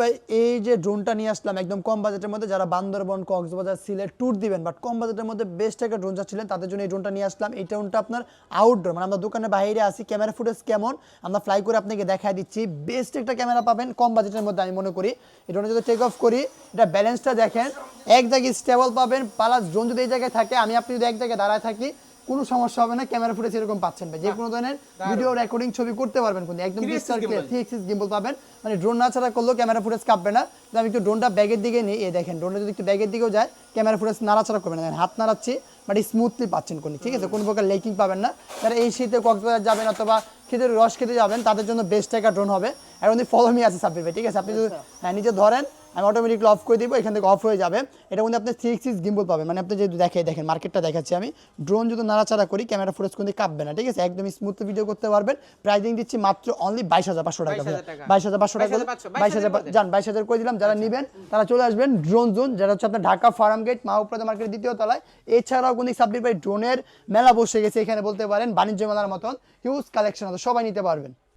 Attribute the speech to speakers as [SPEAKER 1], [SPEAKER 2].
[SPEAKER 1] ভাই, এই যে ড্রোনটা নিয়ে আসলাম, একদম কম বাজেটের মধ্যে, যারা বান্দরবন, কক্সবাজার, সিলেট ট্যুর দিবেন বাট কম বাজেটের মধ্যে বেস্ট একটা ড্রোন চাচ্ছিলেন তাদের জন্য এই ড্রোনটা নিয়ে আসলাম। এই ড্রোনটা আপনার আউটডোর মানে আমরা দোকানের বাইরে আসি ক্যামেরা ফুটেজ কেমন, আমরা ফ্লাই করে আপনাকে দেখায় দিচ্ছি। বেস্ট একটা ক্যামেরা পাবেন, কম বাজেটের মধ্যে আমি মনে করি। এই ড্রোনে যদি টেক অফ করি, এটা ব্যালেন্সটা দেখেন, এক জায়গায় স্টেবল পাবেন প্লাস ড্রোন যদি এই জায়গায় থাকে, আমি আপনি যদি এক জায়গায় দাঁড়ায় থাকি কোনো সমস্যা হবে না ক্যামেরা ফুটেজ এরকম পাচ্ছেন ভাই। যে কোনো ধরনের ভিডিও রেকর্ডিং ছবি করতে পারবেন কিন্তু একদম
[SPEAKER 2] 360
[SPEAKER 1] crystal clear three axis gimbal পাবেন। মানে ড্রোন না ছাড়া করলেও ক্যামেরা ফুটেজ কাঁপবে না। তো আমি একটু ড্রোনটা ব্যাগের দিকে নিই। এই দেখেন ড্রোনটা যদি একটু ব্যাগের দিকেও যায় ক্যামেরা ফুটেজ নাড়াচাড়া করবে না। হাত নাড়াচ্ছি বাট স্মুথলি পাচ্ছেন কোন ঠিক আছে? কোনো প্রকার লেকিং পাবেন না। তারা এই শীতে কক্সবাজার যাবেন অথবা খেতে রস খেতে যাবেন তাদের জন্য বেস্ট একটা ড্রোন হবে। আর উনি ফলো মি আছে সাব্বির ভাই ঠিক আছে? আপনি যদি হ্যাঁ নিজে ধরেন আমি অটোমেটিকলি অফ করে দিব এখান থেকে অফ হয়ে যাবে। এটা মধ্যে আপনি থ্রি এক্সিস গিম্বল পাবেন। মানে আপনি যদি দেখে দেখেন মার্কেটটা দেখাচ্ছি আমি। ড্রোন যদি নাড়াচাড়া করি ক্যামেরা ফুটেজ কিন্তু কাঁপবে না ঠিক আছে? একদম স্মুথ ভিডিও করতে পারবেন। প্রাইজিং দিচ্ছি মাত্র অনলি বাইশ হাজার পাঁচশো টাকা বাইশ হাজার পাঁচশো টাকা বাইশ হাজার যান বাইশ হাজার করে দিলাম। যারা নেবেন তারা চলে আসবেন ড্রোন জোন যেটা হচ্ছে আপনার ঢাকা ফার্ম গেট মাহপ্রদা মার্কেট দ্বিতীয় তলায়। এছাড়াও কিন্তু সাব্বির ভাই ড্রোনের মেলা বসে গেছে এখানে বলতে পারেন বাণিজ্য মেলার মতন। হিউজ কালেকশন আছে সবাই নিতে পারবেন।